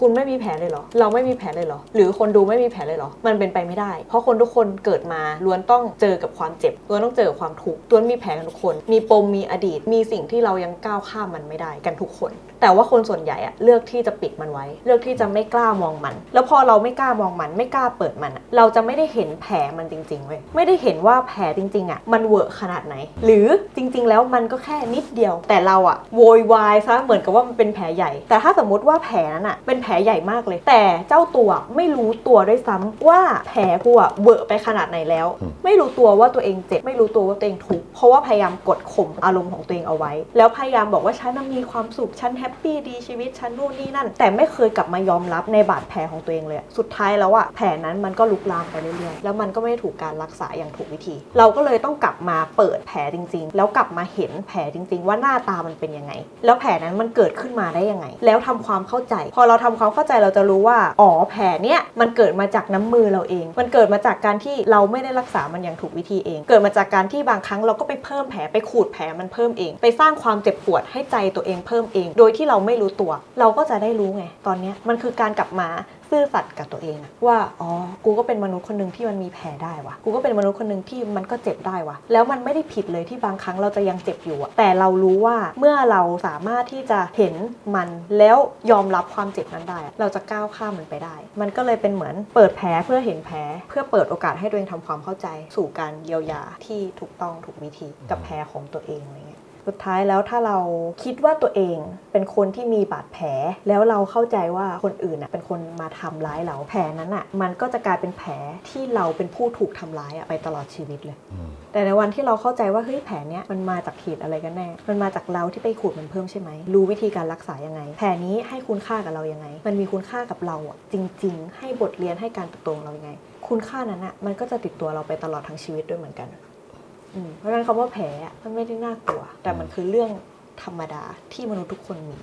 คุณไม่มีแผลเลยเหรอ เราไม่มีแผลเลยเหรอ หรือคนดูไม่มีแผลเลยเหรอ มันเป็นไปไม่ได้ เพราะคนทุกคนเกิดมาล้วนต้องเจอกับความเจ็บล้วนต้องเจอกับความทุกข์ล้วนมีแผลกันทุกคน มีปมมีอดีต มีสิ่งที่เรายังก้าวข้ามมันไม่ได้กันทุกคนแต่ว่าคนส่วนใหญ่อะเลือกที่จะปิดมันไว้ เลือกที่จะไม่กล้ามองมัน แล้วพอเราไม่กล้ามองมันไม่กล้าเปิดมันอะเราจะไม่ได้เห็นแผลมันจริงๆเว้ยไม่ได้เห็นว่าแผลจริงๆอะมันเวอะขนาดไหน หรือจริง ๆ แล้วมันก็แค่นิดเดียว แต่เราอะโวยวายซะเหมือนกับว่ามันเป็นแผลใหญ่ แต่ถ้าสมมติว่าแผลนั้นอะเป็นแผลใหญ่มากเลย แต่เจ้าตัวไม่รู้ตัวด้วยซ้ำว่าแผลกูอะเวอะไปขนาดไหนแล้วอืมไม่รู้ตัวว่าตัวเองเจ็บไม่รู้ตัวว่าตัวเองทุกข์เพราะว่าพยายามกดข่มอารมณ์ของตัวเองเอาไว้ แล้วพยายามบอกว่าฉันน่ะมีความสุขฉันแฮปปี้ดีชีวิตฉันนู่นนี่นั่น แต่ไม่เคยกลับมายอมรับในบาดแผลของตัวเองเลยสุดท้ายแล้วอะแผลนั้นมันก็ลุกลามไปเรื่อยๆแล้วมันก็ไม่ได้ถูกการรักษาอย่างถูกวิธี เราก็เลยต้องกลับมาเปิดแผลจริง ๆ แล้วกลับมาเห็นแผลจริง ๆ ว่าหน้าตามันเป็นยังไง แล้วแผลนั้นมันเกิดขึ้นมาได้ยังไง แล้วทำความเข้าใจ พอเราทำความเข้าใจเราจะรู้ว่าอ๋อแผลเนี้ยมันเกิดมาจากน้ำมือเราเอง มันเกิดมาจากการที่เราไม่ได้รักษามันอย่างถูกวิธีเอง เกิดมาจากการที่บางครั้งเราก็ไปเพิ่มแผลไปขูดแผลมันเพิ่มเอง ไปสร้างความเจ็บปวดให้ใจตัวเองเพิ่มเอง โดยที่เราไม่รู้ตัว เราก็จะได้รู้ไง ตอนนี้มันคือการกลับมาซื่อสัตย์กับตัวเองอะว่าอ๋อกูก็เป็นมนุษย์คนหนึ่งที่มันมีแผลได้วะกูก็เป็นมนุษย์คนหนึ่งที่มันก็เจ็บได้วะแล้วมันไม่ได้ผิดเลยที่บางครั้งเราจะยังเจ็บอยู่อะแต่เรารู้ว่าเมื่อเราสามารถที่จะเห็นมันแล้วยอมรับความเจ็บนั้นได้ เราจะก้าวข้ามมันไปได้ มันก็เลยเป็นเหมือนเปิดแผลเพื่อเห็นแผล เพื่อเปิดโอกาสให้ตัวเองทำความเข้าใจ สู่การเยียวยาที่ถูกต้องถูกวิธีกับแผลของตัวเองอะไรเงี้ย สุดท้ายแล้วถ้าเราคิดว่าตัวเองเป็นคนที่มีบาดแผล แล้วเราเข้าใจว่าคนอื่นน่ะเป็นคนมาทำร้ายเราแผลนั้นอะมันก็จะกลายเป็นแผลที่เราเป็นผู้ถูกทำร้ายอะไปตลอดชีวิตเลย แต่ในวันที่เราเข้าใจว่าเฮ้ยแผลเนี้ยมันมาจากเหตุอะไรกันแน่ มันมาจากเราที่ไปขูดมันเพิ่มใช่ไหมรู้วิธีการรักษายังไง แผลนี้ให้คุณค่ากับเรายังไง มันมีคุณค่ากับเราอะจริง ๆ ให้บทเรียนให้การเติบโตของเรายังไง คุณค่านั้นอะมันก็จะติดตัวเราไปตลอดทั้งชีวิตด้วยเหมือนกัน เพราะฉะนั้นคำว่าแผลมันไม่ได้น่ากลัวแต่มันคือเรื่องธรรมดาที่มนุษย์ทุกคนมี